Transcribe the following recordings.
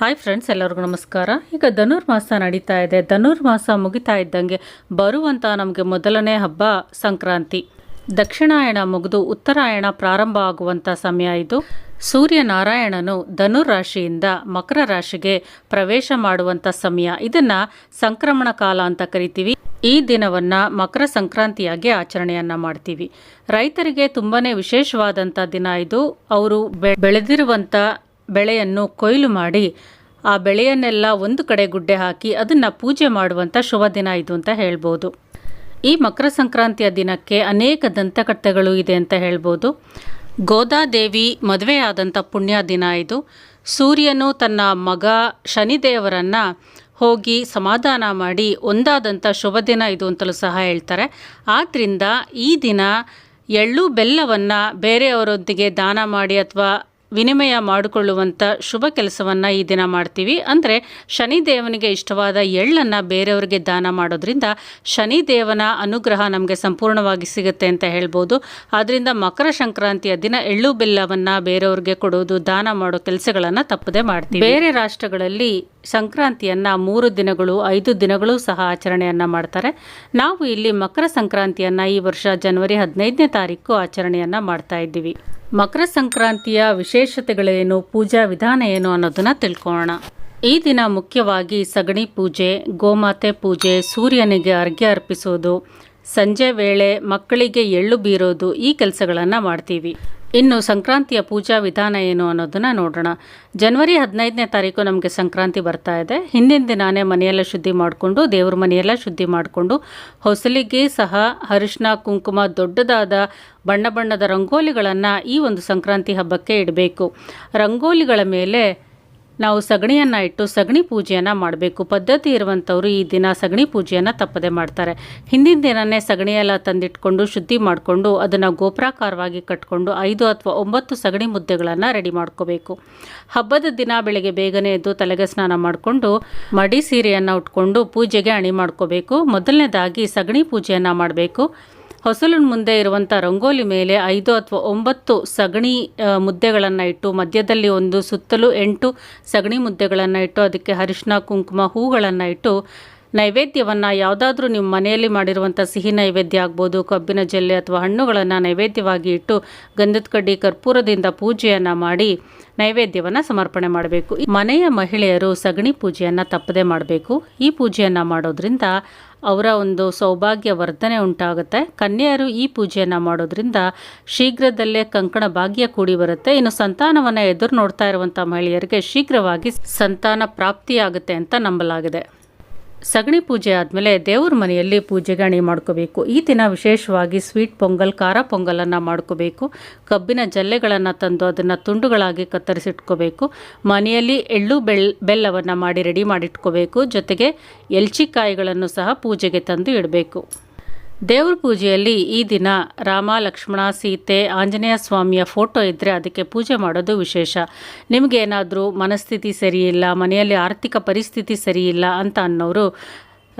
Hi friends, ಎಲ್ಲರಿಗೂ ನಮಸ್ಕಾರ. ಈಗ ಧನುರ್ಮಾಸ ನಡೀತಾ ಇದೆ. ಧನುರ್ಮಾಸ ಮುಗಿತಾ ಇದ್ದಂಗೆ ಬರುವಂಥ ನಮಗೆ ಮೊದಲನೇ ಹಬ್ಬ ಸಂಕ್ರಾಂತಿ. ದಕ್ಷಿಣಾಯಣ ಮುಗಿದು ಉತ್ತರಾಯಣ ಪ್ರಾರಂಭ ಆಗುವಂಥ ಸಮಯ ಇದು. ಸೂರ್ಯನಾರಾಯಣನು ಧನುರಾಶಿಯಿಂದ ಮಕರ ರಾಶಿಗೆ ಪ್ರವೇಶ ಮಾಡುವಂಥ ಸಮಯ. ಇದನ್ನ ಸಂಕ್ರಮಣ ಕಾಲ ಅಂತ ಕರಿತೀವಿ. ಈ ದಿನವನ್ನ ಮಕರ ಸಂಕ್ರಾಂತಿಯಾಗಿ ಆಚರಣೆಯನ್ನ ಮಾಡ್ತೀವಿ. ರೈತರಿಗೆ ತುಂಬಾನೇ ವಿಶೇಷವಾದಂಥ ದಿನ ಇದು. ಅವರು ಬೆಳೆದಿರುವಂಥ ಬೆಳೆಯನ್ನು ಕೊಯ್ಲು ಮಾಡಿ ಆ ಬೆಳೆಯನ್ನೆಲ್ಲ ಒಂದು ಕಡೆ ಗುಡ್ಡೆ ಹಾಕಿ ಅದನ್ನು ಪೂಜೆ ಮಾಡುವಂಥ ಶುಭ ದಿನ ಇದು ಅಂತ ಹೇಳ್ಬೋದು. ಈ ಮಕರ ಸಂಕ್ರಾಂತಿಯ ದಿನಕ್ಕೆ ಅನೇಕ ದಂತಕಥೆಗಳು ಇದೆ ಅಂತ ಹೇಳ್ಬೋದು. ಗೋದಾದೇವಿ ಮದುವೆಯಾದಂಥ ಪುಣ್ಯ ದಿನ ಇದು. ಸೂರ್ಯನು ತನ್ನ ಮಗ ಶನಿದೇವರನ್ನು ಹೋಗಿ ಸಮಾಧಾನ ಮಾಡಿ ಒಂದಾದಂಥ ಶುಭ ದಿನ ಇದು ಅಂತಲೂ ಸಹ ಹೇಳ್ತಾರೆ. ಆದ್ದರಿಂದ ಈ ದಿನ ಎಳ್ಳು ಬೆಲ್ಲವನ್ನು ಬೇರೆಯವರೊಂದಿಗೆ ದಾನ ಮಾಡಿ ಅಥವಾ ವಿನಿಮಯ ಮಾಡಿಕೊಳ್ಳುವಂಥ ಶುಭ ಕೆಲಸವನ್ನು ಈ ದಿನ ಮಾಡ್ತೀವಿ. ಅಂದರೆ ಶನಿದೇವನಿಗೆ ಇಷ್ಟವಾದ ಎಳ್ಳನ್ನು ಬೇರೆಯವರಿಗೆ ದಾನ ಮಾಡೋದ್ರಿಂದ ಶನಿದೇವನ ಅನುಗ್ರಹ ನಮಗೆ ಸಂಪೂರ್ಣವಾಗಿ ಸಿಗುತ್ತೆ ಅಂತ ಹೇಳ್ಬೋದು. ಆದ್ದರಿಂದ ಮಕರ ಸಂಕ್ರಾಂತಿಯ ದಿನ ಎಳ್ಳು ಬೆಲ್ಲವನ್ನು ಬೇರೆಯವ್ರಿಗೆ ಕೊಡೋದು, ದಾನ ಮಾಡೋ ಕೆಲಸಗಳನ್ನು ತಪ್ಪದೆ ಮಾಡ್ತೀವಿ. ಬೇರೆ ರಾಷ್ಟ್ರಗಳಲ್ಲಿ ಸಂಕ್ರಾಂತಿಯನ್ನ ಮೂರು ದಿನಗಳು, ಐದು ದಿನಗಳು ಸಹ ಆಚರಣೆಯನ್ನ ಮಾಡ್ತಾರೆ. ನಾವು ಇಲ್ಲಿ ಮಕರ ಸಂಕ್ರಾಂತಿಯನ್ನ ಈ ವರ್ಷ ಜನವರಿ ಹದಿನೈದನೇ ತಾರೀಕು ಆಚರಣೆಯನ್ನ ಮಾಡ್ತಾ ಇದ್ದೀವಿ. ಮಕರ ಸಂಕ್ರಾಂತಿಯ ವಿಶೇಷತೆಗಳೇನು, ಪೂಜಾ ವಿಧಾನ ಏನು ಅನ್ನೋದನ್ನ ತಿಳ್ಕೊಳ್ಳೋಣ. ಈ ದಿನ ಮುಖ್ಯವಾಗಿ ಸಗಣಿ ಪೂಜೆ, ಗೋಮಾತೆ ಪೂಜೆ, ಸೂರ್ಯನಿಗೆ ಅರ್ಘ್ಯ ಅರ್ಪಿಸೋದು, ಸಂಜೆ ವೇಳೆ ಮಕ್ಕಳಿಗೆ ಎಳ್ಳು ಬೀರೋದು ಈ ಕೆಲಸಗಳನ್ನು ಮಾಡ್ತೀವಿ. ಇನ್ನು ಸಂಕ್ರಾಂತಿಯ ಪೂಜಾ ವಿಧಾನ ಏನು ಅನ್ನೋದನ್ನ ನೋಡೋಣ. ಜನವರಿ ಹದಿನೈದನೇ ತಾರೀಕು ನಮಗೆ ಸಂಕ್ರಾಂತಿ ಬರ್ತಾ ಇದೆ. ಹಿಂದಿನ ದಿನಾನೇ ಮನೆಯೆಲ್ಲ ಶುದ್ಧಿ ಮಾಡಿಕೊಂಡು, ದೇವ್ರ ಮನೆಯೆಲ್ಲ ಶುದ್ಧಿ ಮಾಡಿಕೊಂಡು, ಹೊಸಲಿಗೆ ಸಹ ಅರಿಶಿನ, ಕುಂಕುಮ, ದೊಡ್ಡದಾದ ಬಣ್ಣ ಬಣ್ಣದ ರಂಗೋಲಿಗಳನ್ನು ಈ ಒಂದು ಸಂಕ್ರಾಂತಿ ಹಬ್ಬಕ್ಕೆ ಇಡಬೇಕು. ರಂಗೋಲಿಗಳ ಮೇಲೆ ನಾವು ಸಗಣಿಯನ್ನು ಇಟ್ಟು ಸಗಣಿ ಪೂಜೆಯನ್ನು ಮಾಡಬೇಕು. ಪದ್ಧತಿ ಇರುವಂಥವ್ರು ಈ ದಿನ ಸಗಣಿ ಪೂಜೆಯನ್ನು ತಪ್ಪದೆ ಮಾಡ್ತಾರೆ. ಹಿಂದಿನ ದಿನನೇ ಸಗಣಿಯೆಲ್ಲ ತಂದಿಟ್ಕೊಂಡು ಶುದ್ಧಿ ಮಾಡಿಕೊಂಡು ಅದನ್ನು ಗೋಪುರಾಕಾರವಾಗಿ ಕಟ್ಕೊಂಡು ಐದು ಅಥವಾ ಒಂಬತ್ತು ಸಗಣಿ ಮುದ್ದೆಗಳನ್ನು ರೆಡಿ ಮಾಡ್ಕೋಬೇಕು. ಹಬ್ಬದ ದಿನ ಬೆಳಗ್ಗೆ ಬೇಗನೆ ಎದ್ದು ತಲೆಗೆ ಸ್ನಾನ ಮಾಡಿಕೊಂಡು ಮಡಿ ಸೀರೆಯನ್ನು ಉಟ್ಕೊಂಡು ಪೂಜೆಗೆ ಅಣಿ ಮಾಡ್ಕೋಬೇಕು. ಮೊದಲನೇದಾಗಿ ಸಗಣಿ ಪೂಜೆಯನ್ನು ಮಾಡಬೇಕು. ಹೊಸಲಿನ ಮುಂದೆ ಇರುವಂಥ ರಂಗೋಲಿ ಮೇಲೆ ಐದು ಅಥವಾ ಒಂಬತ್ತು ಸಗಣಿ ಮುದ್ದೆಗಳನ್ನು ಇಟ್ಟು, ಮಧ್ಯದಲ್ಲಿ ಒಂದು ಸುತ್ತಲೂ ಎಂಟು ಸಗಣಿ ಮುದ್ದೆಗಳನ್ನು ಇಟ್ಟು, ಅದಕ್ಕೆ ಅರಿಶಿನ ಕುಂಕುಮ, ಹೂಗಳನ್ನು ಇಟ್ಟು ನೈವೇದ್ಯವನ್ನು ಯಾವುದಾದ್ರೂ ನಿಮ್ಮ ಮನೆಯಲ್ಲಿ ಮಾಡಿರುವಂಥ ಸಿಹಿ ನೈವೇದ್ಯ ಆಗ್ಬೋದು, ಕಬ್ಬಿನ ಜಲ್ಲೆ ಅಥವಾ ಹಣ್ಣುಗಳನ್ನು ನೈವೇದ್ಯವಾಗಿ ಇಟ್ಟು ಗಂಧದ ಕಡ್ಡಿ ಕರ್ಪೂರದಿಂದ ಪೂಜೆಯನ್ನು ಮಾಡಿ ನೈವೇದ್ಯವನ್ನು ಸಮರ್ಪಣೆ ಮಾಡಬೇಕು. ಮನೆಯ ಮಹಿಳೆಯರು ಸಗಣಿ ಪೂಜೆಯನ್ನು ತಪ್ಪದೇ ಮಾಡಬೇಕು. ಈ ಪೂಜೆಯನ್ನು ಮಾಡೋದ್ರಿಂದ ಅವರ ಒಂದು ಸೌಭಾಗ್ಯ ವರ್ಧನೆ ಉಂಟಾಗುತ್ತೆ. ಕನ್ಯೆಯರು ಈ ಪೂಜೆಯನ್ನು ಮಾಡೋದ್ರಿಂದ ಶೀಘ್ರದಲ್ಲೇ ಕಂಕಣ ಭಾಗ್ಯ ಕೂಡಿ ಬರುತ್ತೆ. ಇನ್ನು ಸಂತಾನವನ್ನು ಎದುರು ನೋಡ್ತಾ ಇರುವಂಥ ಮಹಿಳೆಯರಿಗೆ ಶೀಘ್ರವಾಗಿ ಸಂತಾನ ಪ್ರಾಪ್ತಿಯಾಗುತ್ತೆ ಅಂತ ನಂಬಲಾಗಿದೆ. ಸಗಣಿ ಪೂಜೆ ಆದಮೇಲೆ ದೇವ್ರ ಮನೆಯಲ್ಲಿ ಪೂಜೆಗೆ ಅಣಿ ಮಾಡ್ಕೋಬೇಕು. ಈ ದಿನ ವಿಶೇಷವಾಗಿ ಸ್ವೀಟ್ ಪೊಂಗಲ್, ಖಾರ ಪೊಂಗಲನ್ನು ಮಾಡ್ಕೋಬೇಕು. ಕಬ್ಬಿನ ಜಲ್ಲೆಗಳನ್ನು ತಂದು ಅದನ್ನು ತುಂಡುಗಳಾಗಿ ಕತ್ತರಿಸಿಟ್ಕೋಬೇಕು. ಮನೆಯಲ್ಲಿ ಎಳ್ಳು, ಬೆಳ್, ಬೆಲ್ಲವನ್ನು ಮಾಡಿ ರೆಡಿ ಮಾಡಿಟ್ಕೋಬೇಕು. ಜೊತೆಗೆ ಎಲ್ಚಿಕಾಯಿಗಳನ್ನು ಸಹ ಪೂಜೆಗೆ ತಂದು ಇಡಬೇಕು. ದೇವ್ರ ಪೂಜೆಯಲ್ಲಿ ಈ ದಿನ ರಾಮ, ಲಕ್ಷ್ಮಣ, ಸೀತೆ, ಆಂಜನೇಯ ಸ್ವಾಮಿಯ ಫೋಟೋ ಇದ್ದರೆ ಅದಕ್ಕೆ ಪೂಜೆ ಮಾಡೋದು ವಿಶೇಷ. ನಿಮಗೇನಾದರೂ ಮನಸ್ಥಿತಿ ಸರಿಯಿಲ್ಲ ಮನೆಯಲ್ಲಿ ಆರ್ಥಿಕ ಪರಿಸ್ಥಿತಿ ಸರಿಯಿಲ್ಲ ಅಂತ ಅನ್ನೋರು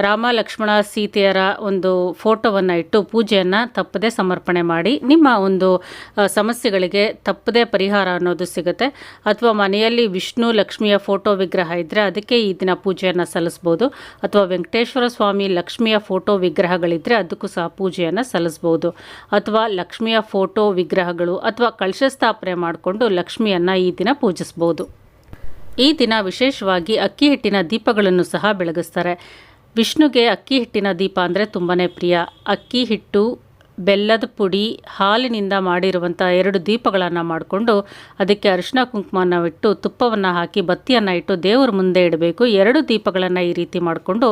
ರಾಮ ಲಕ್ಷ್ಮಣ ಸೀತೆಯರ ಒಂದು ಫೋಟೋವನ್ನು ಇಟ್ಟು ಪೂಜೆಯನ್ನು ತಪ್ಪದೆ ಸಮರ್ಪಣೆ ಮಾಡಿ ನಿಮ್ಮ ಒಂದು ಸಮಸ್ಯೆಗಳಿಗೆ ತಪ್ಪದೇ ಪರಿಹಾರ ಅನ್ನೋದು ಸಿಗುತ್ತೆ. ಅಥವಾ ಮನೆಯಲ್ಲಿ ವಿಷ್ಣು ಲಕ್ಷ್ಮಿಯ ಫೋಟೋ ವಿಗ್ರಹ ಇದ್ದರೆ ಅದಕ್ಕೆ ಈ ದಿನ ಪೂಜೆಯನ್ನು ಸಲ್ಲಿಸ್ಬೋದು. ಅಥವಾ ವೆಂಕಟೇಶ್ವರ ಸ್ವಾಮಿ ಲಕ್ಷ್ಮಿಯ ಫೋಟೋ ವಿಗ್ರಹಗಳಿದ್ದರೆ ಅದಕ್ಕೂ ಸಹ ಪೂಜೆಯನ್ನು ಸಲ್ಲಿಸ್ಬೋದು. ಅಥವಾ ಲಕ್ಷ್ಮಿಯ ಫೋಟೋ ವಿಗ್ರಹಗಳು ಅಥವಾ ಕಳಶ ಸ್ಥಾಪನೆ ಮಾಡಿಕೊಂಡು ಲಕ್ಷ್ಮಿಯನ್ನು ಈ ದಿನ ಪೂಜಿಸ್ಬೋದು. ಈ ದಿನ ವಿಶೇಷವಾಗಿ ಅಕ್ಕಿ ಹಿಟ್ಟಿನ ದೀಪಗಳನ್ನು ಸಹ ಬೆಳಗಿಸ್ತಾರೆ. ವಿಷ್ಣುಗೆ ಅಕ್ಕಿ ಹಿಟ್ಟಿನ ದೀಪ ಅಂದರೆ ತುಂಬಾ ಪ್ರಿಯ. ಅಕ್ಕಿ ಹಿಟ್ಟು ಬೆಲ್ಲದ ಪುಡಿ ಹಾಲಿನಿಂದ ಮಾಡಿರುವಂಥ ಎರಡು ದೀಪಗಳನ್ನು ಮಾಡಿಕೊಂಡು ಅದಕ್ಕೆ ಅರಿಶಿನ ಕುಂಕುಮನ ಇಟ್ಟು ತುಪ್ಪವನ್ನು ಹಾಕಿ ಬತ್ತಿಯನ್ನು ಇಟ್ಟು ದೇವರ ಮುಂದೆ ಇಡಬೇಕು. ಎರಡು ದೀಪಗಳನ್ನು ಈ ರೀತಿ ಮಾಡಿಕೊಂಡು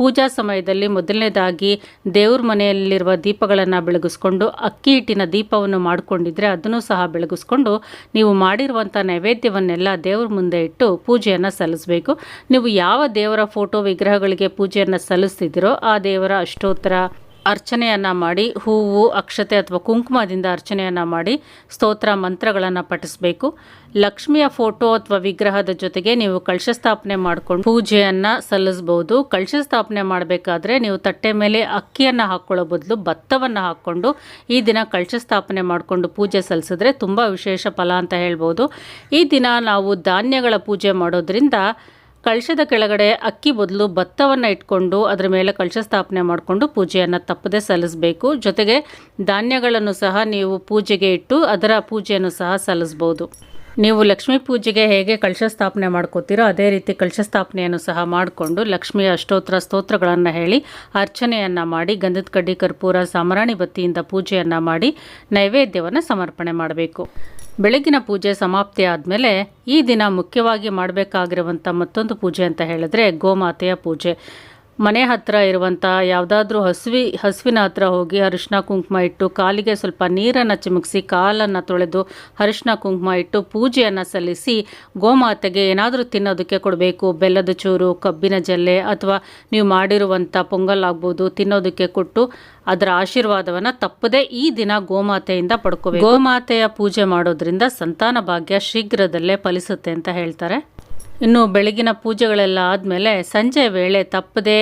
ಪೂಜಾ ಸಮಯದಲ್ಲಿ ಮೊದಲನೇದಾಗಿ ದೇವ್ರ ಮನೆಯಲ್ಲಿರುವ ದೀಪಗಳನ್ನು ಬೆಳಗಿಸ್ಕೊಂಡು ಅಕ್ಕಿ ಹಿಟ್ಟಿನ ದೀಪವನ್ನು ಮಾಡಿಕೊಂಡಿದ್ರೆ ಅದನ್ನು ಸಹ ಬೆಳಗಿಸ್ಕೊಂಡು ನೀವು ಮಾಡಿರುವಂಥ ನೈವೇದ್ಯವನ್ನೆಲ್ಲ ದೇವ್ರ ಮುಂದೆ ಇಟ್ಟು ಪೂಜೆಯನ್ನು ಸಲ್ಲಿಸಬೇಕು. ನೀವು ಯಾವ ದೇವರ ಫೋಟೋ ವಿಗ್ರಹಗಳಿಗೆ ಪೂಜೆಯನ್ನು ಸಲ್ಲಿಸ್ತಿದ್ದೀರೋ ಆ ದೇವರ ಅಷ್ಟೋತ್ತರ ಅರ್ಚನೆಯನ್ನು ಮಾಡಿ, ಹೂವು, ಅಕ್ಷತೆ ಅಥವಾ ಕುಂಕುಮದಿಂದ ಅರ್ಚನೆಯನ್ನು ಮಾಡಿ ಸ್ತೋತ್ರ ಮಂತ್ರಗಳನ್ನು ಪಠಿಸಬೇಕು. ಲಕ್ಷ್ಮಿಯ ಫೋಟೋ ಅಥವಾ ವಿಗ್ರಹದ ಜೊತೆಗೆ ನೀವು ಕಳಶ ಸ್ಥಾಪನೆ ಮಾಡಿಕೊಂಡು ಪೂಜೆಯನ್ನು ಸಲ್ಲಿಸ್ಬೋದು. ಕಳಶ ಸ್ಥಾಪನೆ ಮಾಡಬೇಕಾದ್ರೆ ನೀವು ತಟ್ಟೆ ಮೇಲೆ ಅಕ್ಕಿಯನ್ನು ಹಾಕ್ಕೊಳ್ಳೋ ಬದಲು ಭತ್ತವನ್ನು ಹಾಕ್ಕೊಂಡು ಈ ದಿನ ಕಳಶ ಸ್ಥಾಪನೆ ಮಾಡಿಕೊಂಡು ಪೂಜೆ ಸಲ್ಲಿಸಿದ್ರೆ ತುಂಬ ವಿಶೇಷ ಫಲ ಅಂತ ಹೇಳ್ಬೋದು. ಈ ದಿನ ನಾವು ಧಾನ್ಯಗಳ ಪೂಜೆ ಮಾಡೋದ್ರಿಂದ ಕಳಶದ ಕೆಳಗಡೆ ಅಕ್ಕಿ ಬದಲು ಭತ್ತವನ್ನು ಇಟ್ಕೊಂಡು ಅದರ ಮೇಲೆ ಕಳಶ ಸ್ಥಾಪನೆ ಮಾಡಿಕೊಂಡು ಪೂಜೆಯನ್ನು ತಪ್ಪದೇ ಸಲ್ಲಿಸಬೇಕು. ಜೊತೆಗೆ ಧಾನ್ಯಗಳನ್ನು ಸಹ ನೀವು ಪೂಜೆಗೆ ಇಟ್ಟು ಅದರ ಪೂಜೆಯನ್ನು ಸಹ ಸಲ್ಲಿಸ್ಬೋದು. ನೀವು ಲಕ್ಷ್ಮೀ ಪೂಜೆಗೆ ಹೇಗೆ ಕಳಶ ಸ್ಥಾಪನೆ ಮಾಡ್ಕೋತೀರೋ ಅದೇ ರೀತಿ ಕಳಶ ಸ್ಥಾಪನೆಯನ್ನು ಸಹ ಮಾಡಿಕೊಂಡು ಲಕ್ಷ್ಮಿಯ ಅಷ್ಟೋತ್ತರ ಸ್ತೋತ್ರಗಳನ್ನು ಹೇಳಿ ಅರ್ಚನೆಯನ್ನು ಮಾಡಿ ಗಂಧದ ಕಡ್ಡಿ, ಕರ್ಪೂರ, ಸಾಮರಾಣಿ ಬತ್ತಿಯಿಂದ ಪೂಜೆಯನ್ನು ಮಾಡಿ ನೈವೇದ್ಯವನ್ನು ಸಮರ್ಪಣೆ ಮಾಡಬೇಕು. ಬೆಳಗಿನ ಪೂಜೆ ಸಮಾಪ್ತಿ ಆದಮೇಲೆ ಈ ದಿನ ಮುಖ್ಯವಾಗಿ ಮಾಡಬೇಕಾಗಿರುವಂಥ ಮತ್ತೊಂದು ಪೂಜೆ ಅಂತ ಹೇಳಿದ್ರೆ ಗೋಮಾತೆಯ ಪೂಜೆ. ಮನೆ ಹತ್ತಿರ ಇರುವಂಥ ಯಾವುದಾದ್ರೂ ಹಸುವಿ, ಹಸುವಿನ ಹತ್ರ ಹೋಗಿ ಅರಿಶಿನ ಕುಂಕುಮ ಇಟ್ಟು ಕಾಲಿಗೆ ಸ್ವಲ್ಪ ನೀರನ್ನು ಚಿಮುಕಿಸಿ, ಕಾಲನ್ನು ತೊಳೆದು ಅರಿಶಿನ ಕುಂಕುಮ ಇಟ್ಟು ಪೂಜೆಯನ್ನು ಸಲ್ಲಿಸಿ ಗೋಮಾತೆಗೆ ಏನಾದರೂ ತಿನ್ನೋದಕ್ಕೆ ಕೊಡಬೇಕು. ಬೆಲ್ಲದ ಚೂರು, ಕಬ್ಬಿನ ಜಲ್ಲೆ ಅಥವಾ ನೀವು ಮಾಡಿರುವಂಥ ಪೊಂಗಲ್ ಆಗ್ಬೋದು ತಿನ್ನೋದಕ್ಕೆ ಕೊಟ್ಟು ಅದರ ಆಶೀರ್ವಾದವನ್ನು ತಪ್ಪದೇ ಈ ದಿನ ಗೋಮಾತೆಯಿಂದ ಪಡ್ಕೋಬೇಕು. ಗೋಮಾತೆಯ ಪೂಜೆ ಮಾಡೋದ್ರಿಂದ ಸಂತಾನ ಭಾಗ್ಯ ಶೀಘ್ರದಲ್ಲೇ ಫಲಿಸುತ್ತೆ ಅಂತ ಹೇಳ್ತಾರೆ. ಇನ್ನು ಬೆಳಗಿನ ಪೂಜೆಗಳೆಲ್ಲ ಆದಮೇಲೆ ಸಂಜೆ ವೇಳೆ ತಪ್ಪದೇ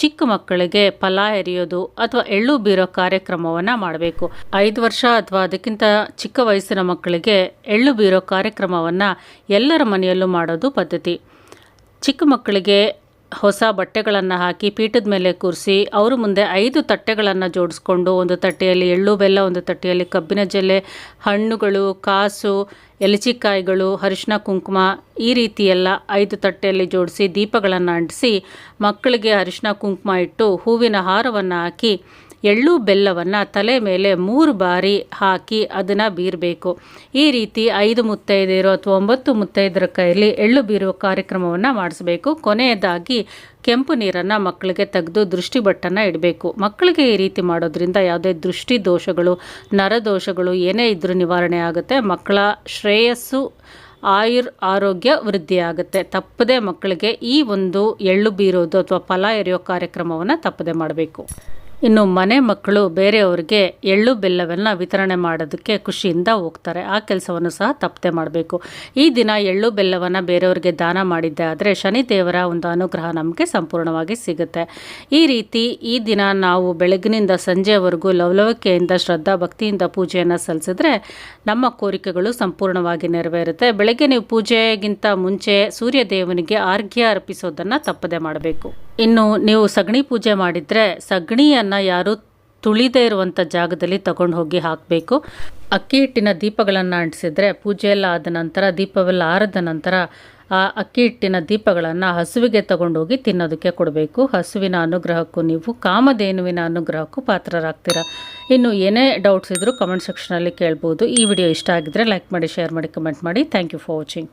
ಚಿಕ್ಕ ಮಕ್ಕಳಿಗೆ ಫಲ ಎರೆಯೋದು ಅಥವಾ ಎಳ್ಳು ಬೀರೋ ಕಾರ್ಯಕ್ರಮವನ್ನು ಮಾಡಬೇಕು. ಐದು ವರ್ಷ ಅಥವಾ ಅದಕ್ಕಿಂತ ಚಿಕ್ಕ ವಯಸ್ಸಿನ ಮಕ್ಕಳಿಗೆ ಎಳ್ಳು ಬೀರೋ ಕಾರ್ಯಕ್ರಮವನ್ನು ಎಲ್ಲರ ಮನೆಯಲ್ಲೂ ಮಾಡೋದು ಪದ್ಧತಿ. ಚಿಕ್ಕ ಮಕ್ಕಳಿಗೆ ಹೊಸ ಬಟ್ಟೆಗಳನ್ನು ಹಾಕಿ ಪೀಠದ ಮೇಲೆ ಕೂರಿಸಿ ಅವ್ರ ಮುಂದೆ ಐದು ತಟ್ಟೆಗಳನ್ನು ಜೋಡಿಸ್ಕೊಂಡು ಒಂದು ತಟ್ಟೆಯಲ್ಲಿ ಎಳ್ಳು, ಬೆಲ್ಲ, ಒಂದು ತಟ್ಟೆಯಲ್ಲಿ ಕಬ್ಬಿನ ಜಲ್ಲೆ, ಹಣ್ಣುಗಳು, ಕಾಸು ಎಲಚಿಕಾಯಿಗಳು ಅರಿಶಿನ ಕುಂಕುಮ ಈ ರೀತಿ ಎಲ್ಲ ಐದು ತಟ್ಟೆಯಲ್ಲಿ ಜೋಡಿಸಿ ದೀಪಗಳನ್ನು ಅಂಟಿಸಿ ಮಕ್ಕಳಿಗೆ ಅರಿಶಿನ ಕುಂಕುಮ ಇಟ್ಟು ಹೂವಿನ ಹಾರವನ್ನು ಹಾಕಿ ಎಳ್ಳು ಬೆಲ್ಲವನ್ನು ತಲೆ ಮೇಲೆ ಮೂರು ಬಾರಿ ಹಾಕಿ ಅದನ್ನು ಬೀರಬೇಕು. ಈ ರೀತಿ ಐದು ಮುತ್ತೈದೆಯರು ಅಥವಾ ಒಂಬತ್ತು ಮುತ್ತೈದರ ಕೈಯಲ್ಲಿ ಎಳ್ಳು ಬೀರುವ ಕಾರ್ಯಕ್ರಮವನ್ನು ಮಾಡಿಸಬೇಕು. ಕೊನೆಯದಾಗಿ ಕೆಂಪು ನೀರನ್ನು ಮಕ್ಕಳಿಗೆ ತೆಗೆದು ದೃಷ್ಟಿ ಬಟ್ಟನ್ನು ಇಡಬೇಕು. ಮಕ್ಕಳಿಗೆ ಈ ರೀತಿ ಮಾಡೋದ್ರಿಂದ ಯಾವುದೇ ದೃಷ್ಟಿ ದೋಷಗಳು ನರದೋಷಗಳು ಏನೇ ಇದ್ದರೂ ನಿವಾರಣೆ ಆಗುತ್ತೆ. ಮಕ್ಕಳ ಶ್ರೇಯಸ್ಸು, ಆಯುರ್ ಆರೋಗ್ಯ ವೃದ್ಧಿಯಾಗುತ್ತೆ ತಪ್ಪದೆ ಮಕ್ಕಳಿಗೆ ಈ ಒಂದು ಎಳ್ಳು ಬೀರೋದು ಅಥವಾ ಫಲ ಎರೆಯೋ ಕಾರ್ಯಕ್ರಮವನ್ನು ತಪ್ಪದೆ ಮಾಡಬೇಕು. ಇನ್ನು ಮನೆ ಮಕ್ಕಳು ಬೇರೆಯವ್ರಿಗೆ ಎಳ್ಳು ಬೆಲ್ಲವನ್ನು ವಿತರಣೆ ಮಾಡೋದಕ್ಕೆ ಖುಷಿಯಿಂದ ಹೋಗ್ತಾರೆ. ಆ ಕೆಲಸವನ್ನು ಸಹ ತಪ್ಪದೆ ಮಾಡಬೇಕು. ಈ ದಿನ ಎಳ್ಳು ಬೆಲ್ಲವನ್ನು ಬೇರೆಯವ್ರಿಗೆ ದಾನ ಮಾಡಿದ್ದೆ ಆದರೆ ಶನಿದೇವರ ಒಂದು ಅನುಗ್ರಹ ನಮಗೆ ಸಂಪೂರ್ಣವಾಗಿ ಸಿಗುತ್ತೆ. ಈ ರೀತಿ ಈ ದಿನ ನಾವು ಬೆಳಗಿನಿಂದ ಸಂಜೆವರೆಗೂ ಲವಲವಿಕೆಯಿಂದ ಶ್ರದ್ಧಾ ಭಕ್ತಿಯಿಂದ ಪೂಜೆಯನ್ನು ಸಲ್ಲಿಸಿದ್ರೆ ನಮ್ಮ ಕೋರಿಕೆಗಳು ಸಂಪೂರ್ಣವಾಗಿ ನೆರವೇರುತ್ತೆ. ಬೆಳಗ್ಗೆ ನೀವು ಪೂಜೆಗಿಂತ ಮುಂಚೆ ಸೂರ್ಯ ದೇವನಿಗೆ ಆರ್ಘ್ಯ ಅರ್ಪಿಸೋದನ್ನು ತಪ್ಪದೆ ಮಾಡಬೇಕು. ಇನ್ನು ನೀವು ಸಗಣಿ ಪೂಜೆ ಮಾಡಿದರೆ ಸಗಣಿಯನ್ನು ಯಾರು ತುಳಿದೇ ಇರುವಂಥ ಜಾಗದಲ್ಲಿ ತಗೊಂಡು ಹೋಗಿ ಹಾಕಬೇಕು. ಅಕ್ಕಿ ಹಿಟ್ಟಿನ ದೀಪಗಳನ್ನು ಅಂಟಿಸಿದರೆ ಪೂಜೆಯೆಲ್ಲ ಆದ ನಂತರ, ದೀಪವೆಲ್ಲ ಆರದ ನಂತರ ಆ ಅಕ್ಕಿ ಹಿಟ್ಟಿನ ದೀಪಗಳನ್ನು ಹಸುವಿಗೆ ತಗೊಂಡೋಗಿ ತಿನ್ನೋದಕ್ಕೆ ಕೊಡಬೇಕು. ಹಸುವಿನ ಅನುಗ್ರಹಕ್ಕೂ ನೀವು, ಕಾಮಧೇನುವಿನ ಅನುಗ್ರಹಕ್ಕೂ ಪಾತ್ರರಾಗ್ತೀರ. ಇನ್ನು ಏನೇ ಡೌಟ್ಸ್ ಇದ್ದರೂ ಕಮೆಂಟ್ ಸೆಕ್ಷನಲ್ಲಿ ಕೇಳ್ಬೋದು. ಈ ವಿಡಿಯೋ ಇಷ್ಟ ಆಗಿದ್ದರೆ ಲೈಕ್ ಮಾಡಿ ಶೇರ್ ಮಾಡಿ ಕಮೆಂಟ್ ಮಾಡಿ. Thank you for watching